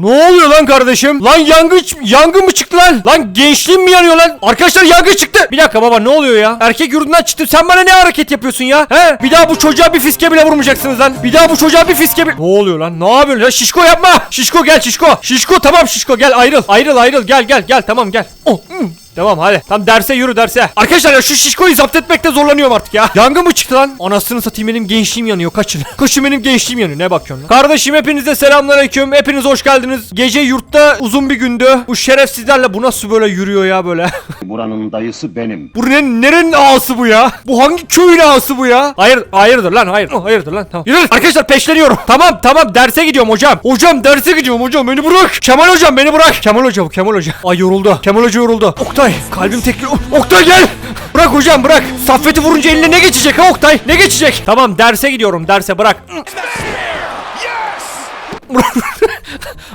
Ne oluyor lan kardeşim? Lan yangın yangın mı çıktı lan? Lan gençliğim mi yanıyor lan? Arkadaşlar yangın çıktı. Bir dakika baba ne oluyor ya? Erkek yurdundan çıktım. Sen bana ne hareket yapıyorsun ya? He? Bir daha bu çocuğa bir fiske bile vurmayacaksınız lan. Bir daha bu çocuğa bir fiske bile... Ne oluyor lan? Ne yapıyorsun ya? Şişko yapma. Şişko gel şişko. Şişko tamam şişko gel ayrıl. Ayrıl ayrıl gel gel gel tamam gel. Oh, hmm. Tamam hadi. Tam derse yürü derse. Arkadaşlar ya şu şişkoyu zapt etmekte zorlanıyorum artık ya. Yangın mı çıktı lan? Anasını satayım benim gençliğim yanıyor. Kaçın. Kaçın benim gençliğim yanıyor. Ne bakıyorsun lan? Kardeşim hepinize selamünaleyküm. Hepiniz hoş geldiniz. Gece yurtta uzun bir gündü. Bu şerefsizlerle bu nasıl böyle yürüyor ya böyle? Buranın dayısı benim. bu ne, nerenin ağası bu ya? Bu hangi köyün ağası bu ya? Hayır, hayırdır lan hayır. Oh, Hayırdır lan tamam. Yürü arkadaşlar peşleniyorum. Tamam tamam derse gidiyorum hocam. Hocam derse gidiyorum hocam beni bırak. Kemal hocam beni bırak. Kemal hoca bu Kemal hoca. Ay yoruldu. Kemal hoca yoruldu. Oktay kalbim tekliyor. Oktay gel. Bırak hocam bırak. Saffet'i vurunca eline ne geçecek ha Oktay? Ne geçecek? Tamam derse gidiyorum derse bırak.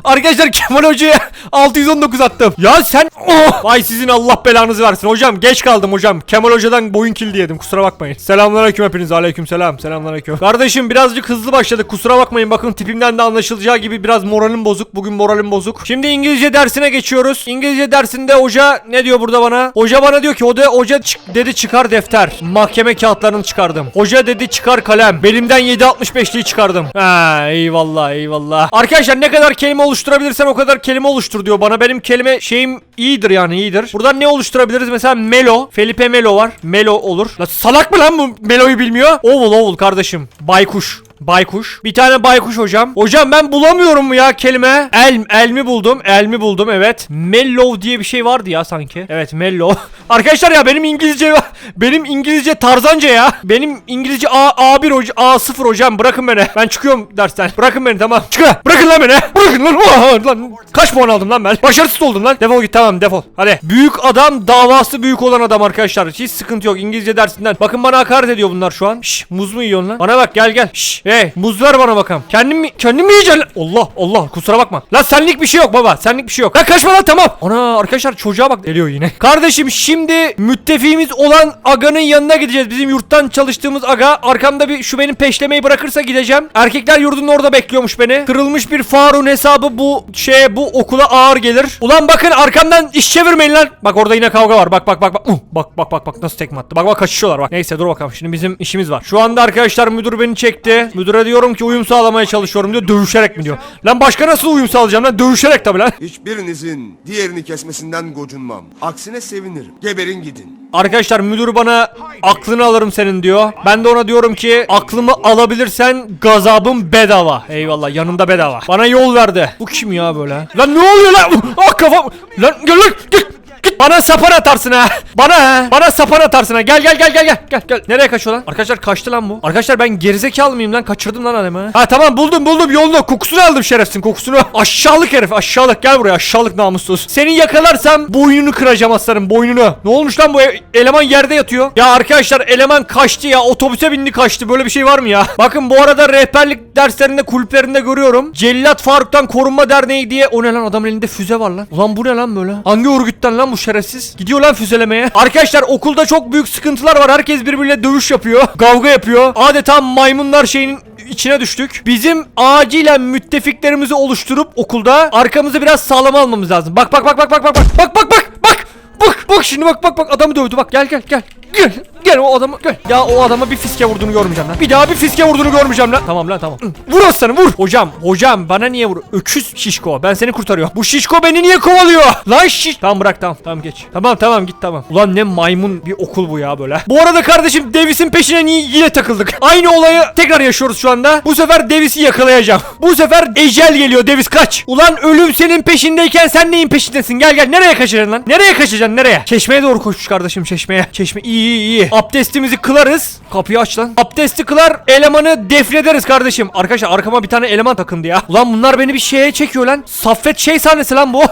Arkadaşlar Kemal Hoca'ya 619 attım. Ya sen oh! Vay sizin Allah belanızı versin. Hocam geç kaldım hocam. Kemal Hoca'dan boyun kildi yedim. Kusura bakmayın. Selamünaleyküm hepiniz. Aleyküm selam. Selamünaleyküm. Kardeşim birazcık hızlı başladık. Kusura bakmayın. Bakın tipimden de anlaşılacağı gibi biraz moralim bozuk. Bugün moralim bozuk. Şimdi İngilizce dersine geçiyoruz. İngilizce dersinde hoca ne diyor burada bana? Hoca bana diyor ki o da hoca çık- dedi çıkar defter. Mahkeme kağıtlarını çıkardım. Hoca dedi çıkar kalem. Belimden 7.65'liği çıkardım. Ha eyvallah eyvallah. Arkadaşlar ne kadar kelime oluşturabilirsen o kadar kelime oluştur diyor bana. Benim kelime şeyim iyidir yani iyidir. Buradan ne oluşturabiliriz? Mesela Melo. Felipe Melo var. Melo olur. La salak mı lan bu Melo'yu bilmiyor? Oval oval kardeşim. Baykuş. Baykuş. Bir tane baykuş hocam. Hocam ben bulamıyorum ya kelime. El, el mi buldum? El mi buldum evet. Mellow diye bir şey vardı ya sanki. Evet mellow. Arkadaşlar ya benim İngilizce benim İngilizce tarzanca ya. Benim İngilizce A, A1 hoca, A0 hocam bırakın beni. Ben çıkıyorum dersten. Bırakın beni tamam. Çıkın. Bırakın lan beni. Bırakın lan. Aa, lan. Kaç puan aldım lan ben? Başarısız oldum lan. Defol git tamam defol. Hadi. Büyük adam davası büyük olan adam arkadaşlar. Hiç sıkıntı yok İngilizce dersinden. Bakın bana hakaret ediyor bunlar şu an. Şş, muz mu yiyorsun lan? Bana bak gel gel. Şş, hey muz ver bana bakalım. Kendim mi kendim mi yiyeceksin? lan? Allah Allah kusura bakma. Lan senlik bir şey yok baba. Senlik bir şey yok. Lan kaçma lan tamam. Ana arkadaşlar çocuğa bak geliyor yine. Kardeşim şimdi müttefiğimiz olan Aga'nın yanına gideceğiz. Bizim yurttan çalıştığımız Aga. Arkamda bir şu benim peşlemeyi bırakırsa gideceğim. Erkekler yurdunun orada bekliyormuş beni. Kırılmış bir Farun hesabı bu şeye bu okula ağır gelir. Ulan bakın arkamdan iş çevirmeyin lan. Bak orada yine kavga var. Bak bak bak bak. Uh, bak bak bak bak nasıl tekme attı. Bak bak kaçışıyorlar bak. Neyse dur bakalım. Şimdi bizim işimiz var. Şu anda arkadaşlar müdür beni çekti. Müdüre diyorum ki uyum sağlamaya çalışıyorum diyor. Dövüşerek mi diyor. Lan başka nasıl uyum sağlayacağım lan? Dövüşerek tabii lan. Hiçbirinizin diğerini kesmesinden gocunmam. Aksine sevinirim. Geberin gidin. Arkadaşlar müdür bana aklını alırım senin diyor. Ben de ona diyorum ki aklımı alabilirsen gazabım bedava. Eyvallah yanımda bedava. Bana yol verdi. Bu kim ya böyle? Lan ne oluyor lan? Ah kafam. Lan gel lan git. Git bana sapan atarsın ha. Bana ha. Bana sapan atarsın ha. Gel gel gel gel gel. Gel gel. Nereye kaçıyor lan? Arkadaşlar kaçtı lan bu. Arkadaşlar ben gerizekalı mıyım lan? Kaçırdım lan adamı. Ha tamam buldum buldum yolunu. Kokusunu aldım şerefsin kokusunu. Aşağılık herif aşağılık. Gel buraya aşağılık namussuz. Seni yakalarsam boynunu kıracağım aslanım boynunu. Ne olmuş lan bu e- eleman yerde yatıyor. Ya arkadaşlar eleman kaçtı ya. Otobüse bindi kaçtı. Böyle bir şey var mı ya? Bakın bu arada rehberlik derslerinde kulüplerinde görüyorum. Cellat Faruk'tan Korunma Derneği diye. O ne lan adamın elinde füze var lan. Ulan bu ne lan böyle? Hangi örgütten lan bu şerefsiz? Gidiyor lan füzelemeye. Arkadaşlar okulda çok büyük sıkıntılar var. Herkes birbiriyle dövüş yapıyor. Kavga yapıyor. Adeta maymunlar şeyin içine düştük. Bizim acilen müttefiklerimizi oluşturup okulda arkamızı biraz sağlam almamız lazım. Bak bak bak bak bak bak bak bak bak bak bak bak bak şimdi bak bak bak adamı dövdü bak gel gel gel gel gel o adamı gel. Ya o adama bir fiske vurduğunu görmeyeceğim lan. Bir daha bir fiske vurduğunu görmeyeceğim lan. Tamam lan tamam. Vur aslanım vur. Hocam hocam bana niye vur? Öküz şişko ben seni kurtarıyorum. Bu şişko beni niye kovalıyor? Lan şiş tamam bırak tamam tamam geç. Tamam tamam git tamam. Ulan ne maymun bir okul bu ya böyle. Bu arada kardeşim Davis'in peşine niye yine takıldık. Aynı olayı tekrar yaşıyoruz şu anda. Bu sefer Davis'i yakalayacağım. Bu sefer ecel geliyor. Davis kaç. Ulan ölüm senin peşindeyken sen neyin peşindesin? Gel gel. Nereye kaçacaksın lan? Nereye kaçacaksın? Nereye? Çeşmeye doğru koşmuş kardeşim çeşmeye. Çeşme iyi iyi iyi abdestimizi kılarız. Kapıyı aç lan. Abdesti kılar elemanı defnederiz kardeşim. Arkadaşlar arkama bir tane eleman takındı ya. Ulan bunlar beni bir şeye çekiyor lan. Saffet şey sahnesi lan bu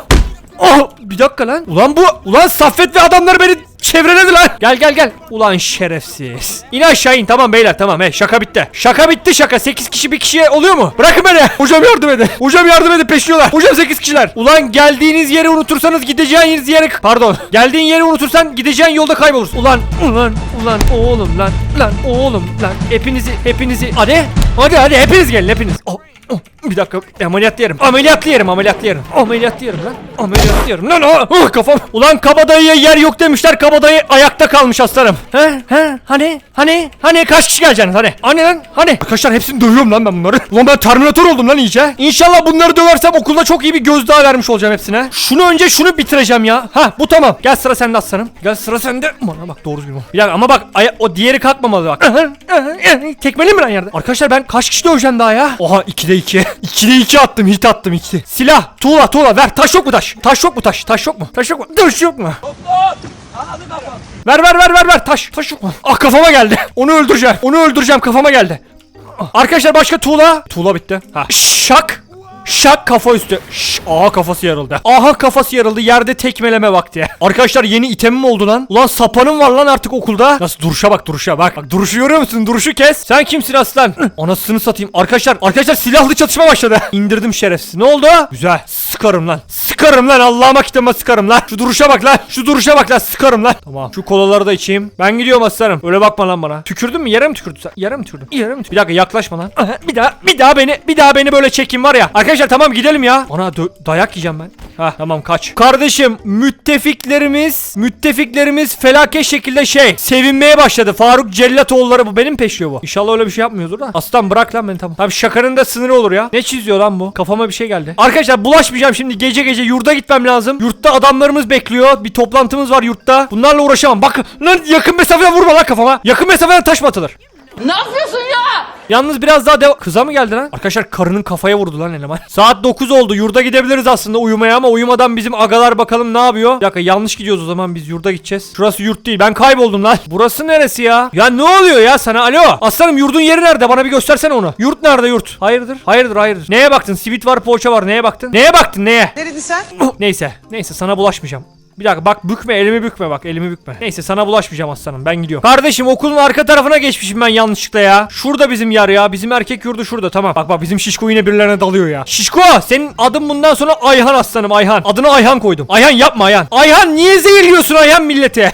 Oh bir dakika lan. Ulan bu ulan Saffet ve adamları beni çevreledi lan. Gel gel gel. Ulan şerefsiz. İn aşağı in tamam beyler tamam he şaka bitti. Şaka bitti şaka. 8 kişi bir kişiye oluyor mu? Bırakın beni. Hocam yardım edin. Hocam yardım edin peşliyorlar. Hocam 8 kişiler. Ulan geldiğiniz yeri unutursanız gideceğiniz yeri pardon. Geldiğin yeri unutursan gideceğin yolda kaybolursun. Ulan ulan ulan oğlum lan lan oğlum lan hepinizi hepinizi hadi hadi hadi hepiniz gelin hepiniz. Oh, oh. Bir dakika ameliyat yerim. Ameliyat yerim ameliyat yerim. Ameliyat yerim lan. Ameliyat yerim lan. Ah, ah, kafam. Ulan kabadayıya yer yok demişler. Kabadayı ayakta kalmış aslanım. He he hani hani hani kaç kişi geleceksiniz hani. Hani lan hani. Arkadaşlar hepsini dövüyorum lan ben bunları. Ulan ben Terminator oldum lan iyice. İnşallah bunları döversem okulda çok iyi bir gözdağı vermiş olacağım hepsine. Şunu önce şunu bitireceğim ya. Ha bu tamam. Gel sıra sende aslanım. Gel sıra sende. Bana bak doğru düzgün. Bir dakika ama bak o diğeri kalkmamalı bak. Tekmeli mi lan yerde? Arkadaşlar ben kaç kişi döveceğim daha ya? Oha 2'de 2. 2'de 2 attım hit attım 2. Silah tuğla tuğla ver taş yok mu taş? Taş yok mu taş? Taş yok mu? Taş yok mu? Taş yok mu? Ver ver ver ver ver taş taş yok mu? Ah kafama geldi. Onu öldüreceğim. Onu öldüreceğim kafama geldi. Arkadaşlar başka tuğla. Tuğla bitti. Ha. Şak. Şak kafa üstü. Şş, aha kafası yarıldı. Aha kafası yarıldı. Yerde tekmeleme vakti. Arkadaşlar yeni itemim oldu lan. Ulan sapanım var lan artık okulda. Nasıl duruşa bak duruşa bak. Bak duruşu görüyor musun? Duruşu kes. Sen kimsin aslan? Anasını satayım. Arkadaşlar arkadaşlar silahlı çatışma başladı. İndirdim şerefsiz. Ne oldu? Güzel. Sıkarım lan. Sıkarım lan. Allah'ıma kitabıma sıkarım lan. Şu duruşa bak lan. Şu duruşa bak lan. Sıkarım lan. Tamam. Şu kolaları da içeyim. Ben gidiyorum aslanım. Öyle bakma lan bana. Tükürdün mü? Yere mi tükürdün sen? Yere mi tükürdün? Yere mi tükürdün? Bir dakika yaklaşma lan. Bir daha bir daha beni bir daha beni böyle çekin var ya. Arkadaşlar tamam gidelim ya. Ana dö- dayak yiyeceğim ben. Ha tamam kaç. Kardeşim müttefiklerimiz müttefiklerimiz felaket şekilde şey sevinmeye başladı. Faruk Cellatoğulları bu benim peşiyor bu. İnşallah öyle bir şey yapmıyordur da. Aslan bırak lan beni tamam. Tabii şakanın da sınırı olur ya. Ne çiziyor lan bu? Kafama bir şey geldi. Arkadaşlar bulaşmayacağım şimdi gece gece yurda gitmem lazım. Yurtta adamlarımız bekliyor. Bir toplantımız var yurtta. Bunlarla uğraşamam. Bak lan yakın mesafeden vurma lan kafama. Yakın mesafeden taş mı atılır? Ne yapıyorsun ya? Yalnız biraz daha dev... Kıza mı geldi lan? Arkadaşlar karının kafaya vurdu lan eleman. Saat 9 oldu. Yurda gidebiliriz aslında uyumaya ama uyumadan bizim agalar bakalım ne yapıyor. Bir dakika yanlış gidiyoruz o zaman biz yurda gideceğiz. Şurası yurt değil. Ben kayboldum lan. Burası neresi ya? Ya ne oluyor ya sana? Alo. Aslanım yurdun yeri nerede? Bana bir göstersene onu. Yurt nerede yurt? Hayırdır? Hayırdır hayırdır. Neye baktın? Sivit var poğaça var. Neye baktın? Neye baktın? Neye? Neredin sen? Neyse. Neyse sana bulaşmayacağım. Bir dakika bak bükme elimi bükme bak elimi bükme. Neyse sana bulaşmayacağım aslanım ben gidiyorum. Kardeşim okulun arka tarafına geçmişim ben yanlışlıkla ya. Şurada bizim yer ya. Bizim erkek yurdu şurada tamam. Bak bak bizim şişko yine birilerine dalıyor ya. Şişko senin adın bundan sonra Ayhan aslanım Ayhan. Adını Ayhan koydum. Ayhan yapma Ayhan. Ayhan niye zehirliyorsun Ayhan milleti?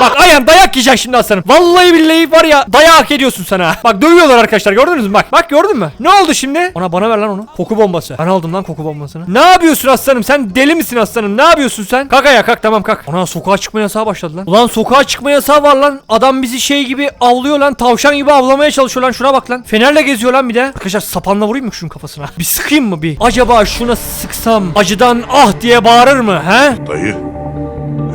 Bak Ayhan dayak yiyeceksin şimdi aslanım. Vallahi billahi var ya dayak hak ediyorsun sana. Bak dövüyorlar arkadaşlar gördünüz mü bak. Bak gördün mü? Ne oldu şimdi? Ona bana ver lan onu. Koku bombası. Ben aldım lan koku bombasını. Ne yapıyorsun aslanım? Sen deli misin aslanım? Ne yapıyorsun sen? Kalk ayağa kalk tamam kalk. Ona sokağa çıkma yasağı başladı lan. Ulan sokağa çıkma yasağı var lan. Adam bizi şey gibi avlıyor lan. Tavşan gibi avlamaya çalışıyor lan. Şuna bak lan. Fenerle geziyor lan bir de. Arkadaşlar sapanla vurayım mı şunun kafasına? Bir sıkayım mı bir? Acaba şuna sıksam acıdan ah diye bağırır mı he? Dayı,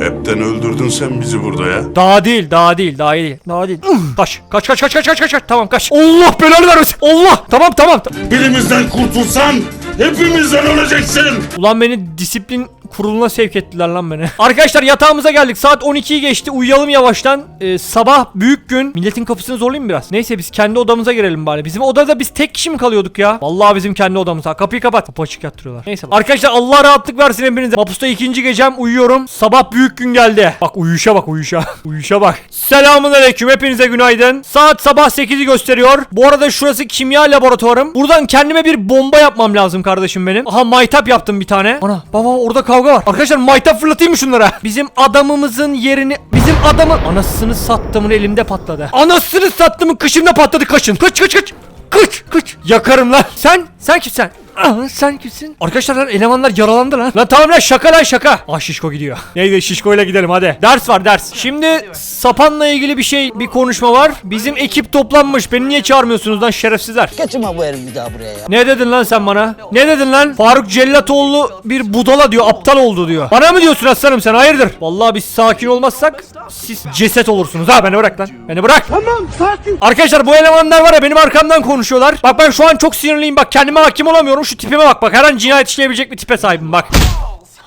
hepten öldürdün sen bizi burada ya. Daha değil, daha değil, daha değil. Daha değil. kaç. Kaç kaç kaç kaç kaç kaç kaç. Tamam kaç. Allah belanı vermesin. Allah. Tamam tamam. Birimizden kurtulsan hepimizden öleceksin. Ulan beni disiplin kuruluna sevk ettiler lan beni. Arkadaşlar yatağımıza geldik. Saat 12'yi geçti. Uyuyalım yavaştan. Ee, sabah büyük gün. Milletin kapısını zorlayayım biraz? Neyse biz kendi odamıza girelim bari. Bizim odada biz tek kişi mi kalıyorduk ya? Vallahi bizim kendi odamız. Kapıyı kapat. Kapı açık yattırıyorlar. Neyse. Arkadaşlar Allah rahatlık versin hepinize. Mapusta ikinci gecem uyuyorum. Sabah büyük gün geldi. Bak uyuşa bak uyuşa. uyuşa bak. Selamun aleyküm. Hepinize günaydın. Saat sabah 8'i gösteriyor. Bu arada şurası kimya laboratuvarım. Buradan kendime bir bomba yapmam lazım kardeşim benim. Aha maytap yaptım bir tane. Ana baba orada kavga var. Arkadaşlar maytap fırlatayım mı şunlara? Bizim adamımızın yerini bizim adamın anasını sattımın elimde patladı. Anasını sattımın kışımda patladı kaçın. Kaç kaç kaç. Kaç kaç. Yakarım lan. Sen sen kimsen? Aa, sen kimsin? Arkadaşlar lan elemanlar yaralandı lan. Lan tamam lan şaka lan şaka. Ah şişko gidiyor. Neyse şişko ile gidelim hadi. Ders var ders. Şimdi sapanla ilgili bir şey bir konuşma var. Bizim ekip toplanmış. Beni niye çağırmıyorsunuz lan şerefsizler? Getirme bu herifi bir daha buraya ya. Ne dedin lan sen bana? Ne dedin lan? Faruk Cellatoğlu bir budala diyor, aptal oldu diyor. Bana mı diyorsun aslanım sen? Hayırdır? Vallahi biz sakin olmazsak siz ceset olursunuz. Ha beni bırak lan. Beni bırak. Tamam sakin. Arkadaşlar bu elemanlar var ya benim arkamdan konuşuyorlar. Bak ben şu an çok sinirliyim. Bak kendime hakim olamıyorum. Şu tipime bak. Bak her an cinayet işleyebilecek bir tipe sahibim bak.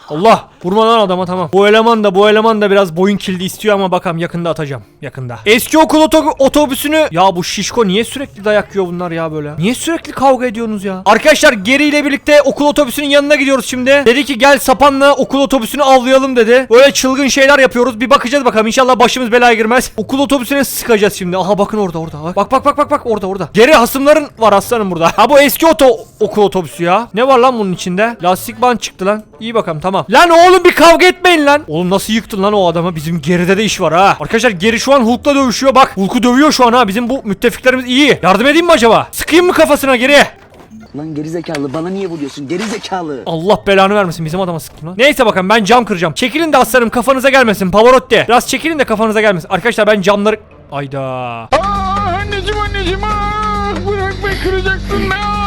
Allah vurma lan adama tamam. Bu eleman da bu eleman da biraz boyun kilidi istiyor ama bakalım yakında atacağım. Yakında. Eski okul oto- otobüsünü ya bu şişko niye sürekli dayak yiyor bunlar ya böyle? Niye sürekli kavga ediyorsunuz ya? Arkadaşlar Geri ile birlikte okul otobüsünün yanına gidiyoruz şimdi. Dedi ki gel sapanla okul otobüsünü avlayalım dedi. Böyle çılgın şeyler yapıyoruz. Bir bakacağız bakalım inşallah başımız belaya girmez. Okul otobüsüne sıkacağız şimdi. Aha bakın orada orada. Bak bak bak bak bak orada orada. Geri hasımların var aslanım burada. Ha bu eski oto okul otobüsü ya. Ne var lan bunun içinde? Lastik bant çıktı lan. İyi bakalım tamam. Lan oğlum bir kavga etmeyin lan. Oğlum nasıl yıktın lan o adamı? Bizim geride de iş var ha. Arkadaşlar geri şu an Hulk'la dövüşüyor. Bak Hulk'u dövüyor şu an ha. Bizim bu müttefiklerimiz iyi. Yardım edeyim mi acaba? Sıkayım mı kafasına geriye? Lan gerizekalı bana niye vuruyorsun gerizekalı? Allah belanı vermesin bizim adama sıktım lan. Neyse bakın ben cam kıracağım. Çekilin de aslanım kafanıza gelmesin Pavarotti. Biraz çekilin de kafanıza gelmesin. Arkadaşlar ben camları... Ayda. Anneciğim anneciğim ah bırak be kıracaksın be ah.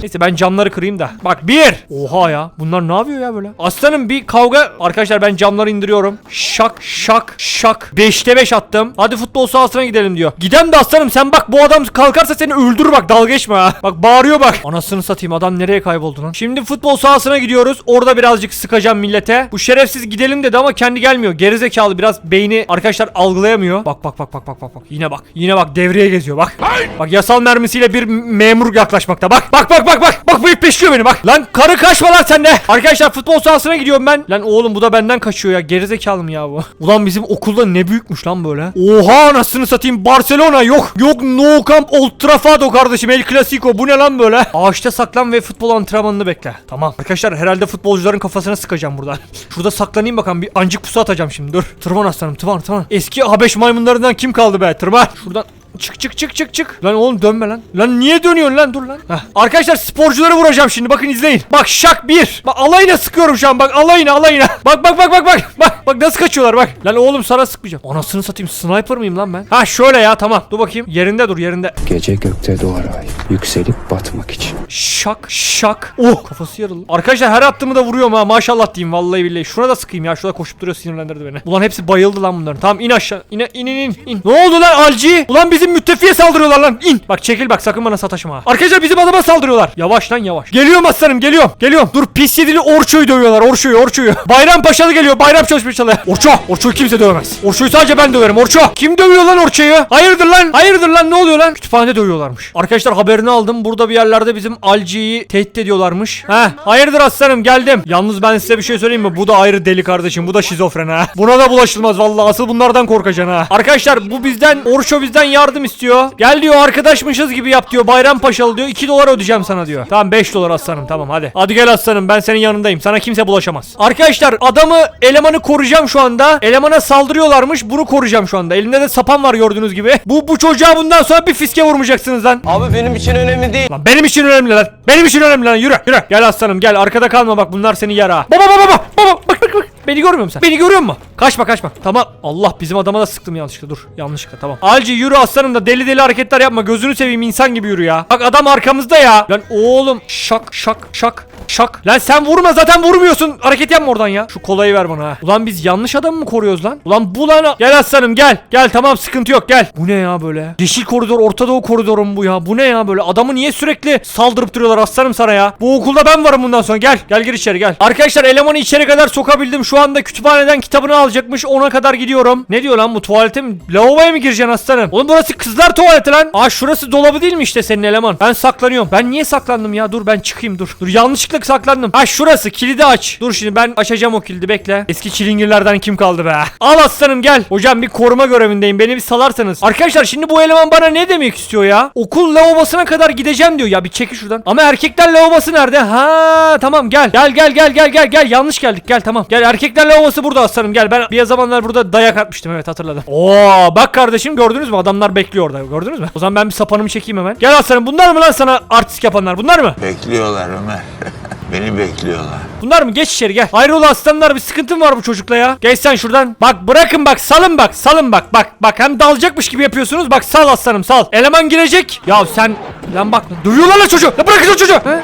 Neyse ben camları kırayım da. Bak bir. Oha ya. Bunlar ne yapıyor ya böyle? Aslanım bir kavga. Arkadaşlar ben camları indiriyorum. Şak şak şak. 5'te 5 attım. Hadi futbol sahasına gidelim diyor. Gidem de aslanım sen bak bu adam kalkarsa seni öldürür bak dalga geçme ha. Bak bağırıyor bak. Anasını satayım adam nereye kayboldu lan? Şimdi futbol sahasına gidiyoruz. Orada birazcık sıkacağım millete. Bu şerefsiz gidelim dedi ama kendi gelmiyor. Gerizekalı biraz beyni arkadaşlar algılayamıyor. Bak bak bak bak bak bak bak. Yine bak. Yine bak devreye geziyor bak. Bak yasal mermisiyle bir memur yaklaşmakta. Bak bak bak bak bak. Bak bu peşliyor beni bak. Lan karı kaçma lan sen de. Arkadaşlar futbol sahasına gidiyorum ben. Lan oğlum bu da benden kaçıyor ya. Gerizekalı mı ya bu? Ulan bizim okulda ne büyükmüş lan böyle. Oha anasını satayım. Barcelona yok. Yok No Camp Old Trafford kardeşim. El Clasico. Bu ne lan böyle? Ağaçta saklan ve futbol antrenmanını bekle. Tamam. Arkadaşlar herhalde futbolcuların kafasına sıkacağım buradan. Şurada saklanayım bakalım. Bir ancık pusu atacağım şimdi. Dur. Tırman aslanım. Tırman tırman. Eski Habeş maymunlarından kim kaldı be? Tırman. Şuradan Çık çık çık çık çık. Lan oğlum dönme lan. Lan niye dönüyorsun lan? Dur lan. Heh. Arkadaşlar sporcuları vuracağım şimdi. Bakın izleyin. Bak şak bir. Bak alayına sıkıyorum şu an. Bak alayına alayına. Bak bak bak bak bak. Bak bak nasıl kaçıyorlar bak. Lan oğlum sana sıkmayacağım. Anasını satayım. Sniper mıyım lan ben? Ha şöyle ya tamam. Dur bakayım. Yerinde dur yerinde. Gece gökte doğar ay, yükselip batmak için. Şak şak. Oh kafası yarıldı. Arkadaşlar her attığımı da vuruyorum ha. Maşallah diyeyim vallahi billahi. Şuna da sıkayım ya. Şurada koşup duruyor sinirlendirdi beni. Ulan hepsi bayıldı lan bunların. Tamam in aşağı. İn in in in. Ne oldu lan Alci? Ulan bizim müttefiye saldırıyorlar lan. İn. Bak çekil bak sakın bana sataşma. Arkadaşlar bizim adama saldırıyorlar. Yavaş lan yavaş. Geliyorum aslanım geliyorum. Geliyorum. Dur pis yedili Orço'yu dövüyorlar. Orço'yu Orço'yu. Bayram Paşalı geliyor. Bayram çalıyor. Orço. Orço'yu kimse dövemez. Orço'yu sadece ben döverim. Orço. Kim dövüyor lan Orço'yu? Hayırdır lan? Hayırdır lan ne oluyor lan? Kütüphanede dövüyorlarmış. Arkadaşlar haberini aldım. Burada bir yerlerde bizim Alci'yi tehdit ediyorlarmış. Heh. Hayırdır aslanım geldim. Yalnız ben size bir şey söyleyeyim mi? Bu da ayrı deli kardeşim. Bu da şizofren ha. Buna da bulaşılmaz vallahi. Asıl bunlardan korkacaksın ha. Arkadaşlar bu bizden Orço bizden yardım istiyor. Gel diyor arkadaşmışız gibi yap diyor. Bayram Paşalı diyor. 2 dolar ödeyeceğim sana diyor. Tamam 5 dolar aslanım tamam hadi. Hadi gel aslanım ben senin yanındayım. Sana kimse bulaşamaz. Arkadaşlar adamı elemanı koruyacağım şu anda. Elemana saldırıyorlarmış. Bunu koruyacağım şu anda. Elinde de sapan var gördüğünüz gibi. Bu bu çocuğa bundan sonra bir fiske vurmayacaksınız lan. Abi benim için önemli değil. Lan benim için önemli lan. Benim için önemli lan. Yürü yürü. Gel aslanım gel. Arkada kalma bak bunlar seni yer ha. Baba baba baba. Baba bak bak bak. Beni görmüyor musun sen? Beni görüyor musun? Kaçma kaçma. Tamam. Allah bizim adama da sıktım yanlışlıkla. Dur. Yanlışlıkla tamam. Alci yürü aslanım da deli deli hareketler yapma. Gözünü seveyim insan gibi yürü ya. Bak adam arkamızda ya. Lan oğlum. Şak şak şak. Şak. Lan sen vurma zaten vurmuyorsun. Hareket yapma oradan ya. Şu kolayı ver bana ha. Ulan biz yanlış adamı mı koruyoruz lan? Ulan bu lan. Gel aslanım gel. Gel tamam sıkıntı yok gel. Bu ne ya böyle? Yeşil koridor Orta Doğu koridoru mu bu ya? Bu ne ya böyle? Adamı niye sürekli saldırıp duruyorlar aslanım sana ya? Bu okulda ben varım bundan sonra. Gel. Gel gir içeri gel. Arkadaşlar elemanı içeri kadar sokabildim. Şu anda kütüphaneden kitabını alacakmış. Ona kadar gidiyorum. Ne diyor lan bu tuvalete mi? Lavaboya mı gireceksin aslanım? Oğlum burası kızlar tuvaleti lan. Aa şurası dolabı değil mi işte senin eleman? Ben saklanıyorum. Ben niye saklandım ya? Dur ben çıkayım dur. Dur yanlışlıkla saklandım. Ha şurası kilidi aç. Dur şimdi ben açacağım o kilidi bekle. Eski çilingirlerden kim kaldı be? Al aslanım gel. Hocam bir koruma görevindeyim. Beni bir salarsanız. Arkadaşlar şimdi bu eleman bana ne demek istiyor ya? Okul lavabosuna kadar gideceğim diyor. Ya bir çekil şuradan. Ama erkekler lavabosu nerede? Ha tamam gel. Gel gel gel gel gel gel. Yanlış geldik. Gel tamam. Gel erkekler lavabosu burada aslanım. Gel ben bir zamanlar burada dayak atmıştım. Evet hatırladım. Oo bak kardeşim gördünüz mü? Adamlar bekliyor orada. Gördünüz mü? O zaman ben bir sapanımı çekeyim hemen. Gel aslanım. Bunlar mı lan sana artistik yapanlar? Bunlar mı? Bekliyorlar Ömer. Beni bekliyorlar. Bunlar mı? Geç içeri gel. Hayrola aslanlar bir sıkıntın var bu çocukla ya. Geç sen şuradan. Bak bırakın bak salın bak salın bak bak bak hem dalacakmış gibi yapıyorsunuz. Bak sal aslanım sal. Eleman girecek. Ya sen lan bak duyuyorlar lan çocuğu. Ya bırakın şu çocuğu. Ha?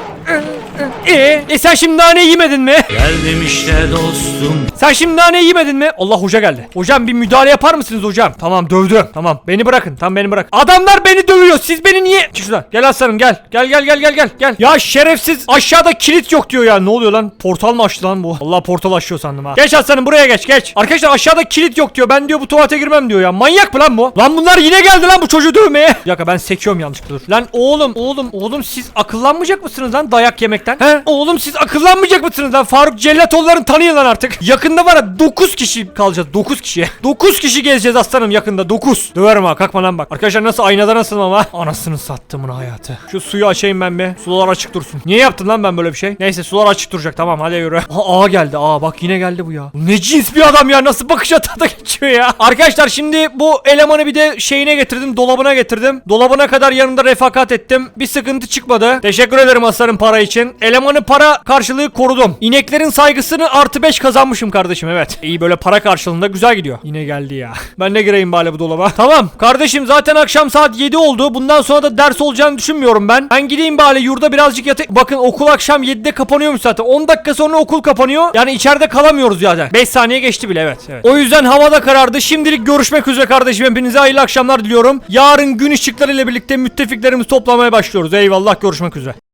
Ee, e sen şimdi nane yemedin mi? Geldim işte dostum. Sen şimdi nane yemedin mi? Allah hoca geldi. Hocam bir müdahale yapar mısınız hocam? Tamam dövdüm. Tamam beni bırakın. Tamam beni bırak. Adamlar beni dövüyor. Siz beni niye? Çık şuradan. Gel aslanım gel. Gel gel gel gel gel. Gel. Ya şerefsiz aşağıda kilit yok diyor ya. Ne oluyor lan? Portal mı açtı lan bu? Allah portal açıyor sandım ha. Geç aslanım buraya geç geç. Arkadaşlar aşağıda kilit yok diyor. Ben diyor bu tuvalete girmem diyor ya. Manyak mı lan bu? Lan bunlar yine geldi lan bu çocuğu dövmeye. Dakika ben sekiyorum yanlışlıkla dur. Lan oğlum oğlum oğlum siz akıllanmayacak mısınız lan dayak yemekten? He? Oğlum siz akıllanmayacak mısınız lan? Faruk Cellatoğulları'nı tanıyın lan artık. Yakında var ya 9 kişi kalacağız. 9 kişi. 9 kişi gezeceğiz aslanım yakında. 9. Döverim ha kalkma lan bak. Arkadaşlar nasıl aynada nasıl ama. Anasını sattımın hayatı. Şu suyu açayım ben bir. Sular açık dursun. Niye yaptın lan ben böyle bir şey? Neyse sular açık duracak tamam hadi yürü. Aa, aa geldi. Aa bak yine geldi bu ya. Ne cins bir adam ya. Nasıl bakış atada geçiyor ya. Arkadaşlar şimdi bu elemanı bir de şeyine getirdim. Dolabına getirdim. Dolabına kadar yanımda refakat etti. ettim. Bir sıkıntı çıkmadı. Teşekkür ederim aslanım para için. Elemanı para karşılığı korudum. İneklerin saygısını artı 5 kazanmışım kardeşim evet. İyi böyle para karşılığında güzel gidiyor. Yine geldi ya. Ben ne gireyim bari bu dolaba. Tamam kardeşim zaten akşam saat 7 oldu. Bundan sonra da ders olacağını düşünmüyorum ben. Ben gideyim bari yurda birazcık yatayım. Bakın okul akşam 7'de kapanıyormuş zaten. 10 dakika sonra okul kapanıyor. Yani içeride kalamıyoruz zaten. 5 saniye geçti bile evet, evet. O yüzden havada karardı. Şimdilik görüşmek üzere kardeşim. Hepinize hayırlı akşamlar diliyorum. Yarın gün ışıklarıyla birlikte müttefiklerimizi toplamaya başlıyoruz. Eyvallah görüşmek üzere.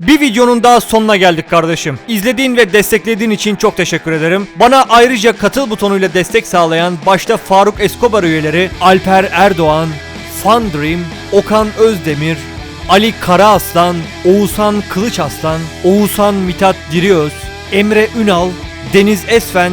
Bir videonun daha sonuna geldik kardeşim. İzlediğin ve desteklediğin için çok teşekkür ederim. Bana ayrıca katıl butonuyla destek sağlayan başta Faruk Escobar üyeleri Alper Erdoğan, Fun Dream, Okan Özdemir, Ali Karaaslan, Oğuzhan Kılıçaslan, Oğuzhan Mithat Diriöz, Emre Ünal, Deniz Esfen